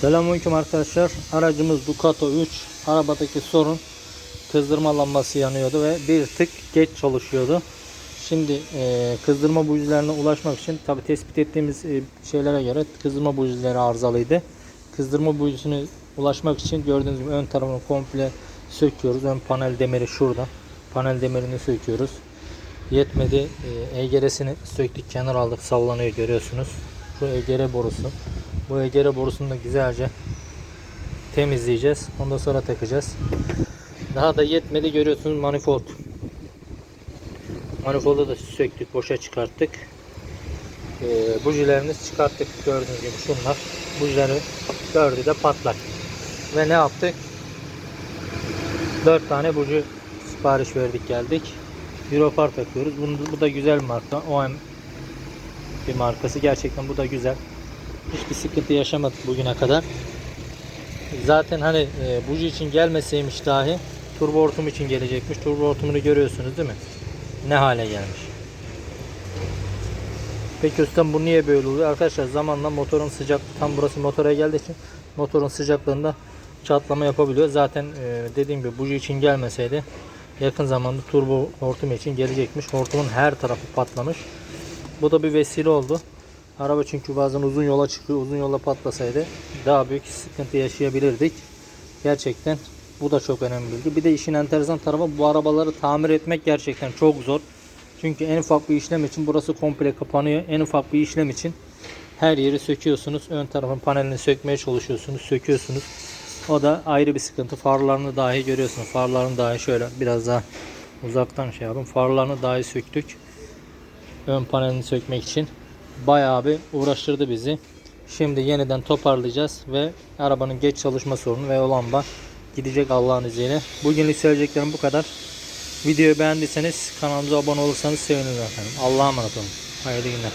Selamünaleyküm arkadaşlar. Aracımız Ducato 3. Arabadaki sorun kızdırma lambası yanıyordu ve bir tık geç çalışıyordu. Şimdi e, kızdırma bujilerine ulaşmak için tabi tespit ettiğimiz e, şeylere göre kızdırma bujileri arızalıydı. Kızdırma bujisine ulaşmak için gördüğünüz gibi ön tarafını komple söküyoruz. Ön panel demiri şurada. Panel demirini söküyoruz. Yetmedi. E, EGR'sini söktük, kenar aldık, sallanıyor görüyorsunuz. Şu EGR borusu. Bu EGR borusunu da güzelce temizleyeceğiz. Ondan sonra takacağız. Daha da yetmedi görüyorsunuz manifold. Manifoldu da söktük, boşa çıkarttık. Ee, bujilerimizi çıkarttık gördüğünüz gibi şunlar. Bujileri dördü de patlak. Ve ne yaptık? 4 tane buji sipariş verdik geldik. Europar takıyoruz. Bunu, bu da güzel bir marka. OM bir markası. Gerçekten bu da güzel. Hiçbir sıkıntı yaşamadık bugüne kadar. Zaten hani e, buji için gelmeseymiş dahi turbo hortum için gelecekmiş. Turbo hortumunu görüyorsunuz değil mi? Ne hale gelmiş. Peki ustam bu niye böyle oluyor? Arkadaşlar zamanla motorun sıcak tam burası motora geldiği için motorun sıcaklığında çatlama yapabiliyor. Zaten e, dediğim gibi buji için gelmeseydi yakın zamanda turbo hortum için gelecekmiş. Hortumun her tarafı patlamış. Bu da bir vesile oldu. Araba çünkü bazen uzun yola çıkıyor. Uzun yola patlasaydı daha büyük sıkıntı yaşayabilirdik. Gerçekten bu da çok önemli bilgi. Bir de işin enteresan tarafı bu arabaları tamir etmek gerçekten çok zor. Çünkü en ufak bir işlem için burası komple kapanıyor. En ufak bir işlem için her yeri söküyorsunuz. Ön tarafın panelini sökmeye çalışıyorsunuz. Söküyorsunuz. O da ayrı bir sıkıntı. Farlarını dahi görüyorsunuz. Farlarını dahi şöyle biraz daha uzaktan şey yapın. Farlarını dahi söktük. Ön panelini sökmek için. Bayağı bir uğraştırdı bizi. Şimdi yeniden toparlayacağız ve arabanın geç çalışma sorunu ve o lamba gidecek Allah'ın izniyle. Bugünlük söyleyeceklerim bu kadar. Videoyu beğendiyseniz kanalımıza abone olursanız sevinirim efendim. Allah'a emanet olun. Hayırlı günler.